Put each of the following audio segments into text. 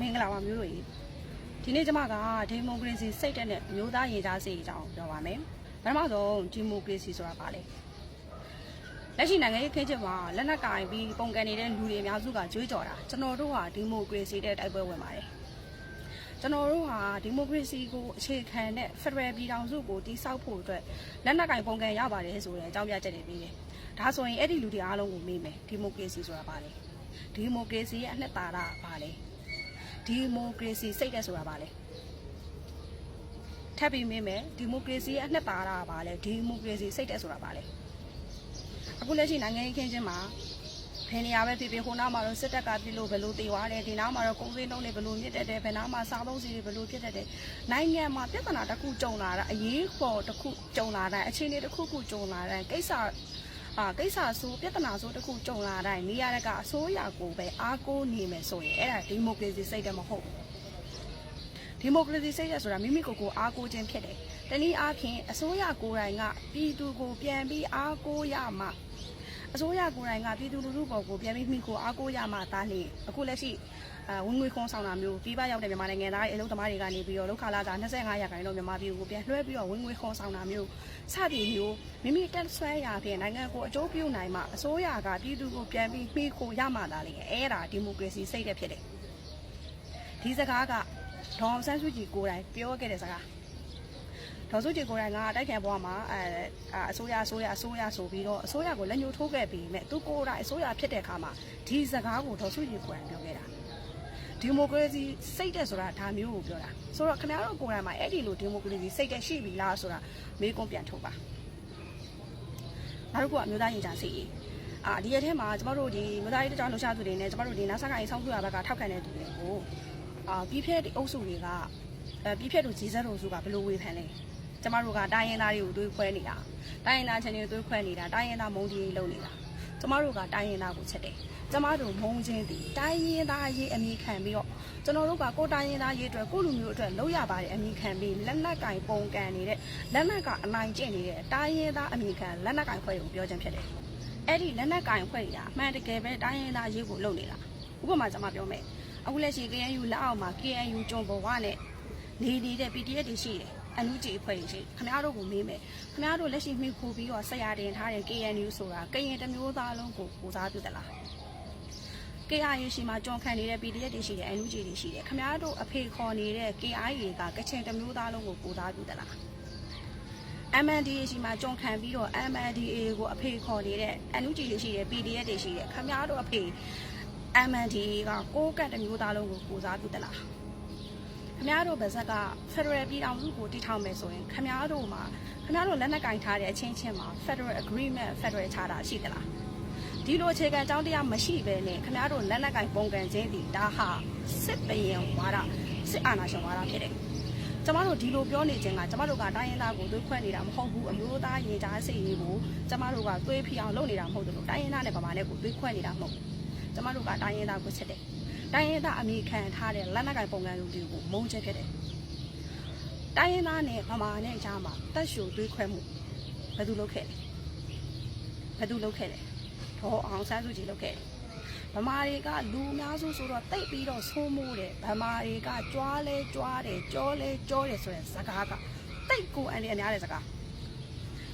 မင်္ဂလာပါမျိုးတို့ရေဒီနေ့ကျွန်မကဒီမိုကရေစီစိတ်တက်တဲ့မျိုးသားရင်ကြားစေအကြောင်းပြောပါမယ်ပထမဆုံးဒီမိုကရေစီဆိုတာပါလေလက်ရှိနိုင်ငံရေးခင်းချက်မှာလက်နက်ကင်ပြီးပုံကန်နေတဲ့လူတွေအများစုကကြွေးကြော်တာကျွန်တော်တို့ဟာဒီမိုကရေစီတဲ့တိုက်ပွဲဝင်ပါတယ်ကျွန်တော်တို့ဟာဒီမိုကရေစီကိုအခြေခံတဲ့ Federal ပြည်ထောင်စုကိုတည်ဆောက်ဖို့အတွက်လက်နက်ကင်ပုံကန်ရပါတယ်ဆိုတဲ့အကြောင်းပြချက်တွေပြီးတယ်ဒါဆိုရင်အဲ့ဒီလူတွေအားလုံးကိုမေးမယ်ဒီမိုကရေစီဆိုတာပါလေဒီမိုကရေစီရဲ့အနှစ်သာရပါလေ ဒီမိုကရေစီစိတ်တဲ့ဆိုတာပါလေထပ်ပြီးမင်းမယ်ဒီမိုကရေစီရဲ့အနှစ်သာရပါလေဒီမိုကရေစီစိတ်တဲ့ဆိုတာပါလေအခုလက်ရှိနိုင်ငံရေးခင်းချင်းမှာဘယ်နေရာပဲဖြစ်ဖြစ်ဟိုနားမှာတော့စစ်တပ်ကပြည်လို့ဘယ်လိုတေသွားတယ်ဒီနားမှာတော့ကုန်စည်နှုန်းတွေဘယ်လိုမြင့်တက်တယ်ဘယ်နားမှာစားသုံးစီတွေဘယ်လိုဖြစ်တတ်တယ်နိုင်ငံမှာပြဿနာတစ်ခုကြုံလာတာအရေးပေါ်တစ်ခုကြုံလာတဲ့အခြေအနေတစ်ခုခုကြုံလာတဲ့ကိစ္စ အာကိစ္စဆိုပြဿနာဆိုတစ်ခုကြုံလာတိုင်းနေရာတကအစိုးရကိုပဲအားကိုးနေမယ်ဆိုရင်အဲ့ဒါဒီမိုကရေစီစိတ်တယ်မဟုတ်ဘူးဒီမိုကရေစီစိတ်ရဆိုတာမိမိကိုယ်ကိုအားကိုးခြင်းဖြစ်တယ်တနည်းအားဖြင့်အစိုးရကိုယ်တိုင်ကပြည်သူကိုပြန်ပြီးအားကိုးရမှ အစိုးရကိုယ်တိုင်ကပြည်သူလူထုပေါ်ကိုပြန်ပြီးမိကိုအားကိုးရမှဒါလေအခုလက်ရှိအဲဝင်ငွေခွန်ဆောင်တာမျိုးပြည်ပရောက်တဲ့မြန်မာနိုင်ငံသားတွေအလုပ်သမားတွေကနေပြီးတော့လောက်ခလာတာ25ရာခိုင်နှုန်းမြန်မာပြည်ကိုပြန်လွှဲပြီးတော့ဝင်ငွေခွန်ဆောင်တာမျိုးစသည်မျိုးမိမိတက်ဆွဲရာဖြင့်နိုင်ငံကိုအကျိုးပြုနိုင်မှအစိုးရကပြည်သူကိုပြန်ပြီးမိကိုရမှသာလေအဲ့ဒါဒီမိုကရေစီစိတ်တဲ့ဖြစ်တယ်ဒီစကားကဒေါအောင်ဆန်းစုကြည်ကိုယ်တိုင်ပြောခဲ့တဲ့စကား ဒေါ်စုကြည်ကိုယ်တိုင်ကတိုက်ခံဘွားမှာအဲအစိုးရအစိုးရအစိုးရဆိုပြီးတော့အစိုးရကိုလက်ညှိုးထိုးခဲ့ပြီးမြဲသူကိုယ်တိုင်အစိုးရဖြစ်တဲ့အခါမှာဒီစကားကိုဒေါ်စုကြည်ကိုယ်တိုင်ပြောခဲ့တာဒီမိုကရေစီစိတ်တက်ဆိုတာဒါမျိုးကိုပြောတာဆိုတော့ခင်ဗျားတို့ကိုယ်တိုင်မှာအဲ့ဒီလိုဒီမိုကရေစီစိတ်တက်ရှိပြီလားဆိုတာမေးခွန်းပြန်ထုတ်ပါနောက်တစ်ခုကအမျိုးသားရင်ကြားစီရေးအာဒီရက်ထဲမှာကျမတို့ဒီမြို့သားရေးတောင်လှူရှာသူတွေနဲ့ကျမတို့ဒီနာဆာကိုင်ဆောင်းသူရဘက်ကထောက်ခံတဲ့သူတွေကိုအာပြီးဖက်ဒီအုပ်စုတွေကအဲပြီးဖက်တို့ဂျီဇက်တို့စုကဘယ်လိုဝေဖန်လဲ ကျမတို့ကတိုင်းရင်းသားတွေကိုတွေးခွဲနေတာတိုင်းရင်းသားချင်းတွေကိုတွေးခွဲနေတာတိုင်းရင်းသားမုံကြီးလုပ်နေတာကျမတို့ကတိုင်းရင်းသားကိုချက်တယ်ကျမတို့မုံချင်းတည်တိုင်းရင်းသားရေးအမိခံပြီးတော့ကျွန်တော်တို့ကကိုတိုင်းရင်းသားရေးအတွက်ကိုလူမျိုးအတွက်လုပ်ရပါတယ်အမိခံပြီးလက်နက်ကင်ပုံကန်နေတဲ့လက်နက်ကအနိုင်ကျင့်နေတဲ့တိုင်းရင်းသားအမိခံလက်နက်ကင်ဖွဲ့ကိုပြောချင်ဖြစ်တယ်အဲ့ဒီလက်နက်ကင်ဖွဲ့ရအမှန်တကယ်ပဲတိုင်းရင်းသားရေးကိုလုပ်နေတာဥပမာကျွန်မပြောမယ်အခုလက်ရှိ KNU လက်အောက်မှာ KNU ကျွန်းပေါ်ကနဲ့နေနေတဲ့ PDF တွေရှိတယ် အန်ယူဂျီအဖွဲ့ကြီးရှိခင်ဗျားတို့ကိုမေးမယ်ခင်ဗျားတို့လက်ရှိမိခိုးပြီးတော့ဆက်ရတင်ထားတဲ့ KNU ဆိုတာကရင်တစ်မျိုးသားလုံးကိုကိုစားပြုသလား KIA ရှိမှာကြောင်ခံနေတဲ့ PDF တွေရှိတယ် NUG တွေရှိတယ်ခင်ဗျားတို့အဖေခေါ်နေတဲ့ KIA ကကချင်တစ်မျိုးသားလုံးကိုကိုစားပြုသလား MNDA ရှိမှာကြောင်ခံပြီးတော့ MNDA ကိုအဖေခေါ်နေတဲ့ NUG တွေရှိတယ် PDF တွေရှိတယ်ခင်ဗျားတို့အဖေ MNDA ကကိုးကတ်တစ်မျိုးသားလုံးကိုကိုစားပြုသလား ခင်ဗျားတို့ဗဇက်က Federal ပြည်ထောင်စုကိုတည်ထောင်မယ်ဆိုရင်ခင်ဗျားတို့မှာခင်ဗျားတို့လက်နက်ကင်ထားတဲ့အချင်းချင်းမှာ Federal Agreement Federal Charter ရှိသလားဒီလိုအခြေခံအကြောင်းတရားမရှိဘဲနဲ့ခင်ဗျားတို့လက်နက်ကင်ပုံကန်ခြင်းဒီဒါဟာစစ်ပရင်ဝါဒစစ်အာဏာရှင်ဝါဒဖြစ်တယ်။ကျမတို့ဒီလိုပြောနေခြင်းကကျမတို့ကတိုင်းရင်းသားကိုသွေးခွဲနေတာမဟုတ်ဘူးအမျိုးသားရင်ကြားစိတ်ရေးကိုကျမတို့ကသွေးဖီအောင်လုပ်နေတာမဟုတ်ဘူးတိုင်းရင်းသားနဲ့ဗမာနဲ့ကိုသွေးခွဲနေတာမဟုတ်ဘူး။ကျမတို့ကတိုင်းရင်းသားကိုချက်တယ်။ တိုင်းရင်းသားအမိခံထားတဲ့လက်နက်ကင်ပုံကန်လူတွေကိုမုန်းချက်ဖြစ်တယ်။တိုင်းရင်းသားနဲ့ဗမာနဲ့ကြားမှာတက်ရှူသွေးခွဲမှုဘယ်သူလုပ်ခဲ့လဲ။ဘယ်သူလုပ်ခဲ့လဲ။ဒေါ်အောင်ဆန်းစုကြည်လုပ်ခဲ့တယ်ဗမာတွေကလူအများစုဆိုတော့တိတ်ပြီးတော့ဆိုးမိုးတယ်ဗမာတွေကကြွားလဲကြွားတယ်ကြောလဲကြောတယ်ဆိုတဲ့စကားကတိတ်ကိုအန်ဒီအများတဲ့စကား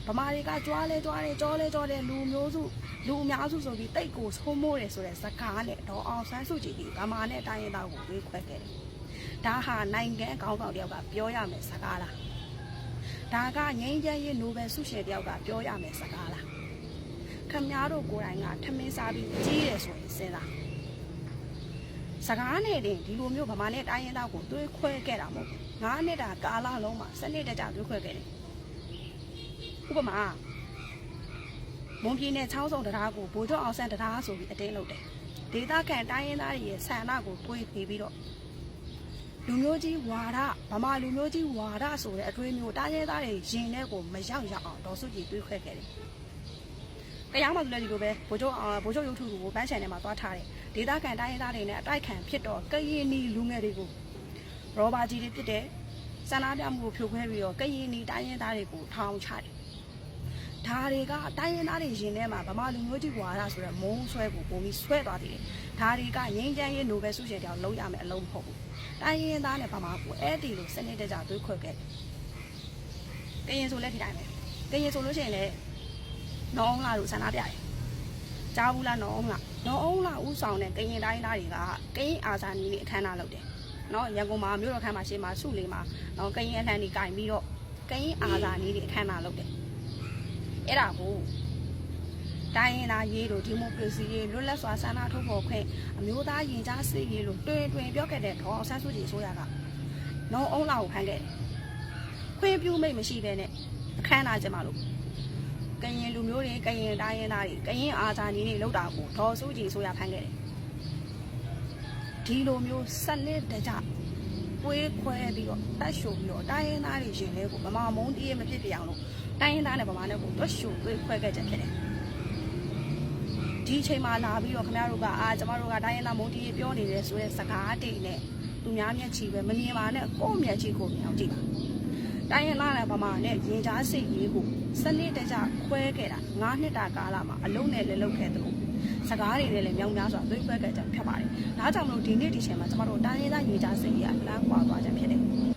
ဗမာတွေကကြွားလဲကြွားတယ်ကြောလဲကြောတယ်လူမျိုးစုလူအများစုဆိုပြီးတိတ်ကိုဆိုးမိုးတယ်ဆိုတဲ့စကားနဲ့ဒေါ်အောင်ဆန်းစုကြည်ကဗမာနဲ့တိုင်းရင်းသားကိုဝေးခွဲခဲ့တယ်ဒါဟာနိုင်ငံခေါင်းဆောင်တယောက်ကပြောရမယ်စကားလားဒါကငြိမ်းချမ်းရေးနိုဘယ်ဆုရှင်တယောက်ကပြောရမယ်စကားလားခမများတို့ကိုယ်တိုင်ကထမင်းစားပြီးကြီးတယ်ဆိုရင်စဉ်းစားစကားနဲ့တင်ဒီလိုမျိုးဗမာနဲ့တိုင်းရင်းသားကိုတွေးခွဲခဲ့တာမဟုတ်ဘူးငါးနှစ်တာကာလလုံးမှာစနစ်တကျတွေးခွဲခဲ့တယ် ဥပမာမွန်ပြည်နယ်ချောင်းစုံတရားကိုဗိုလ်ချုပ်အောင်ဆန်းတရားဆိုပြီးအတင်းလုပ်တယ်ဒေသခံတိုင်းရင်းသားတွေရဲ့ဆန္ဒကိုတွေးပြီးပြီးတော့လူမျိုးကြီးဝါဒဗမာလူမျိုးကြီးဝါဒဆိုတဲ့အတွေးမျိုးတိုင်းရင်းသားတွေရင်ထဲကိုမရောက်ရအောင်ဒေါ်စုကြည်တွေးခွဲခဲ့တယ်တရားမှဆိုလည်းဒီလိုပဲဗိုလ်ချုပ်အာဗိုလ်ချုပ်ရုပ်ထုကိုပန်းချန်ထဲမှာသွားထားတယ်ဒေသခံတိုင်းရင်းသားတွေနဲ့အတိုက်ခံဖြစ်တော့ကရင်နီလူငယ်တွေကိုရောဘာကြီးတွေဖြစ်တဲ့ဆန္ဒပြမှုကိုဖြိုခွဲပြီးတော့ကရင်နီတိုင်းရင်းသားတွေကိုထောင်ချတယ် ဒါတွေကတိုင်းရင်းသားတွေရင်ထဲမှာဗမာလူမျိုးကြီးဝါဒဆိုတဲ့မုံဆွဲကိုပုံပြီးဆွဲသွားသေးတယ်ဒါတွေကငင်းချမ်းရေးနိုဘယ်ဆုရှင်တောင်လုံးရမယ်အလုံးမဟုတ်ဘူးတိုင်းရင်းသားနဲ့ဗမာကိုအဲ့ဒီလိုစနစ်တကျသွေးခွဲခဲ့ကရင်ဆိုလည်းဒီတိုင်းပဲကရင်ဆိုလို့ရှိရင်လည်းနောင်းလာလို့ဆန္ဒပြတယ်ကြားဘူးလားနောင်းလာနောင်းလာဥဆောင်တဲ့ကရင်တိုင်းသားတွေကကရင်အာဇာနည်လေးအခမ်းအနားလုပ်တယ်နော်ရန်ကုန်မှာမြို့တော်ခမ်းမှာရှေ့မှာစုလေးမှာနော်ကရင်အလှန်ကြီးကင်ပြီးတော့ကရင်အာဇာနည်လေးအခမ်းအနားလုပ်တယ် အဲ့ဒါကိုတိုင်းရင်းသားရေးလို့ဒီမိုကရေစီရေးလွတ်လပ်စွာဆန္ဒထုတ်ဖော်ခွင့်အမျိုးသားရင်ကြားစစ်ရေးလို့တွင်တွင်ပြောခဲ့တဲ့ဒေါအောင်ဆန်းစုကြည်ဆိုရကနောအုံးလာကိုဖမ်းခဲ့တယ်ခွင့်ပြုမိတ်မရှိဘဲနဲ့အခမ်းအနားကျင်းပါလို့ကရင်လူမျိုးတွေကရင်တိုင်းရင်းသားတွေကရင်အာဇာနည်တွေလောက်တာကိုဒေါ်စုကြည်ဆိုရဖမ်းခဲ့တယ်ဒီလိုမျိုးဆက်လက်တကြပွေးခွဲပြီးတော့တက်ရှို့ပြီးတော့တိုင်းရင်းသားတွေရှင်လဲကိုမမမုန်းတီးရမဖြစ်ပြအောင်လို့ တိုင်းရင်းသားနဲ့ဗမာနဲ့ကိုတွတ်ရှူသွေးခွဲခဲ့ချက်ဖြစ်တယ်ဒီအချိန်မှာလာပြီးတော့ခင်ဗျားတို့ကအာကျမတို့ကတိုင်းရင်းသားမုန်းတီးပြောနေတယ်ဆိုတဲ့စကားတိတ်နဲ့သူများမျက်ချီပဲမမြင်ပါနဲ့ကိုယ့်မျက်ချီကိုမြင်အောင်ကြည့်ပါတိုင်းရင်းသားနဲ့ဗမာနဲ့ရင်ကြားစိတ်ရေးကိုစနစ်တကျခွဲခဲ့တာ9နှစ်တာကာလမှာအလုံးနဲ့လည်းလုပ်ခဲ့တယ်စကားတွေနဲ့လည်းမြောင်များစွာသွေးခွဲခဲ့ချက်ဖြစ်ပါတယ်။ဒါကြောင့်မလို့ဒီနေ့ဒီချိန်မှာကျမတို့တိုင်းရင်းသားရင်ကြားစိတ်ရေးကလမ်းကွာသွားချက်ဖြစ်တယ်